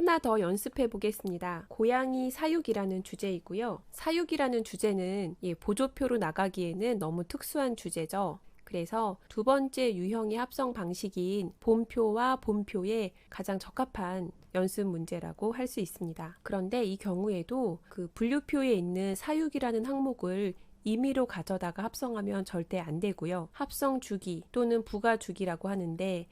하나 더 연습해 보겠습니다. 고양이 사육이라는 주제이고요. 사육이라는 주제는 예, 보조표로 나가기에는 너무 특수한 주제죠. 그래서 두 번째 유형의 합성 방식인 본표와 본표에 가장 적합한 연습 문제라고 할 수 있습니다. 그런데 이 경우에도 그 분류표에 있는 사육이라는 항목을 임의로 가져다가 합성하면 절대 안 되고요. 합성 주기 또는 부가 주기라고 하는데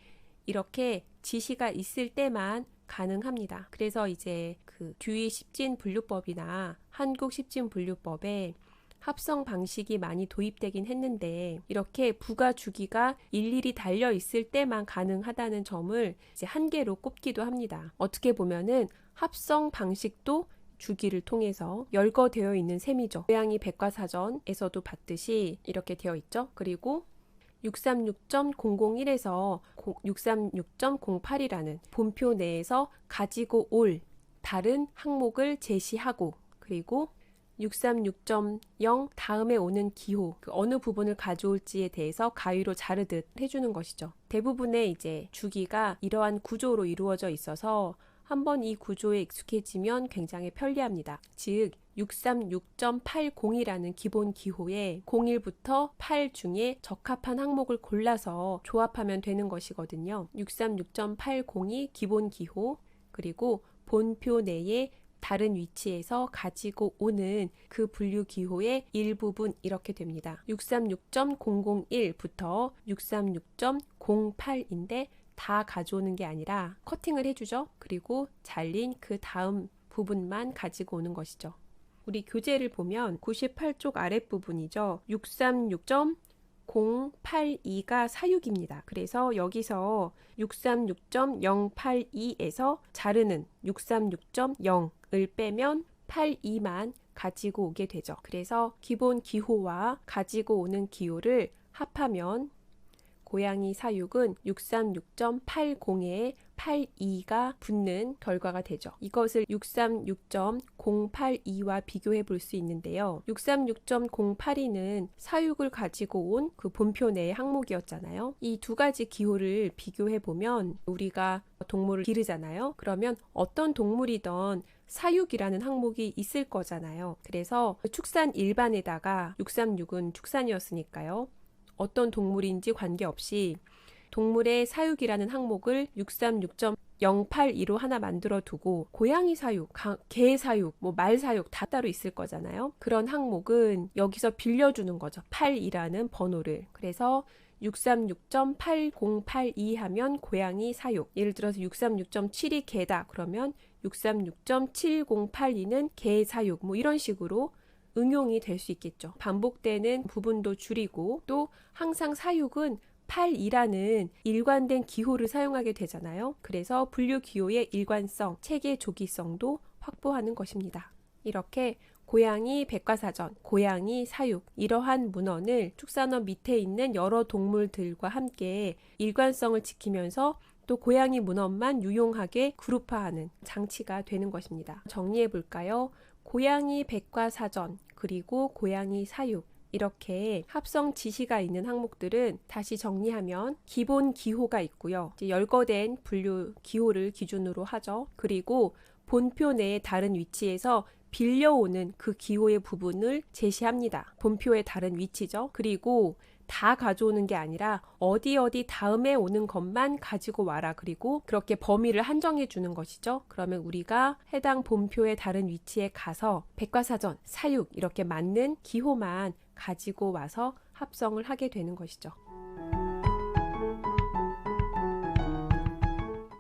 이렇게 지시가 있을 때만 가능합니다. 그래서 이제 그 듀이 십진 분류법이나 한국 십진 분류법에 합성 방식이 많이 도입되긴 했는데 이렇게 부가 주기가 일일이 달려 있을 때만 가능하다는 점을 이제 한계로 꼽기도 합니다. 어떻게 보면은 합성 방식도 주기를 통해서 열거되어 있는 셈이죠. 고양이 백과사전에서도 봤듯이 이렇게 되어 있죠. 그리고 636.001에서 636.08이라는 본표 내에서 가지고 올 다른 항목을 제시하고 그리고 636.0 다음에 오는 기호, 그 어느 부분을 가져올지에 대해서 가위로 자르듯 해주는 것이죠. 대부분의 이제 주기가 이러한 구조로 이루어져 있어서 한번 이 구조에 익숙해지면 굉장히 편리합니다. 즉, 636.80이라는 기본 기호에 01부터 8 중에 적합한 항목을 골라서 조합하면 되는 것이거든요. 636.80이 기본 기호, 그리고 본표 내에 다른 위치에서 가지고 오는 그 분류 기호의 일부분 이렇게 됩니다. 636.001부터 636.08인데 다 가져오는 게 아니라 커팅을 해주죠. 그리고 잘린 그 다음 부분만 가지고 오는 것이죠. 우리 교재를 보면 98쪽 아랫부분이죠. 636.082가 사육입니다. 그래서 여기서 636.082에서 자르는 636.0을 빼면 82만 가지고 오게 되죠. 그래서 기본 기호와 가지고 오는 기호를 합하면 고양이 사육은 636.80에 82가 붙는 결과가 되죠. 이것을 636.082와 비교해 볼 수 있는데요. 636.082는 사육을 가지고 온 그 본표 내의 항목이었잖아요. 이 두 가지 기호를 비교해 보면 우리가 동물을 기르잖아요. 그러면 어떤 동물이던 사육이라는 항목이 있을 거잖아요. 그래서 축산 일반에다가 636은 축산이었으니까요. 어떤 동물인지 관계없이 동물의 사육이라는 항목을 636.082로 하나 만들어 두고 고양이 사육, 개 사육, 뭐 말 사육 다 따로 있을 거잖아요. 그런 항목은 여기서 빌려주는 거죠. 8이라는 번호를. 그래서 636.8082 하면 고양이 사육. 예를 들어서 636.7이 개다. 그러면 636.7082는 개 사육. 뭐 이런 식으로 응용이 될 수 있겠죠. 반복되는 부분도 줄이고 또 항상 사육은 8이라는 일관된 기호를 사용하게 되잖아요. 그래서 분류 기호의 일관성, 체계 조기성도 확보하는 것입니다. 이렇게 고양이 백과사전, 고양이 사육 이러한 문헌을 축산업 밑에 있는 여러 동물들과 함께 일관성을 지키면서 또 고양이 문헌만 유용하게 그룹화하는 장치가 되는 것입니다. 정리해 볼까요? 고양이 백과사전 그리고 고양이 사육 이렇게 합성 지시가 있는 항목들은 다시 정리하면 기본 기호가 있고요. 열거된 분류 기호를 기준으로 하죠. 그리고 본표 내의 다른 위치에서 빌려오는 그 기호의 부분을 제시합니다. 본표의 다른 위치죠. 그리고 다 가져오는 게 아니라 어디 어디 다음에 오는 것만 가지고 와라. 그리고 그렇게 범위를 한정해 주는 것이죠. 그러면 우리가 해당 본표의 다른 위치에 가서 백과사전, 사육 이렇게 맞는 기호만 가지고 와서 합성을 하게 되는 것이죠.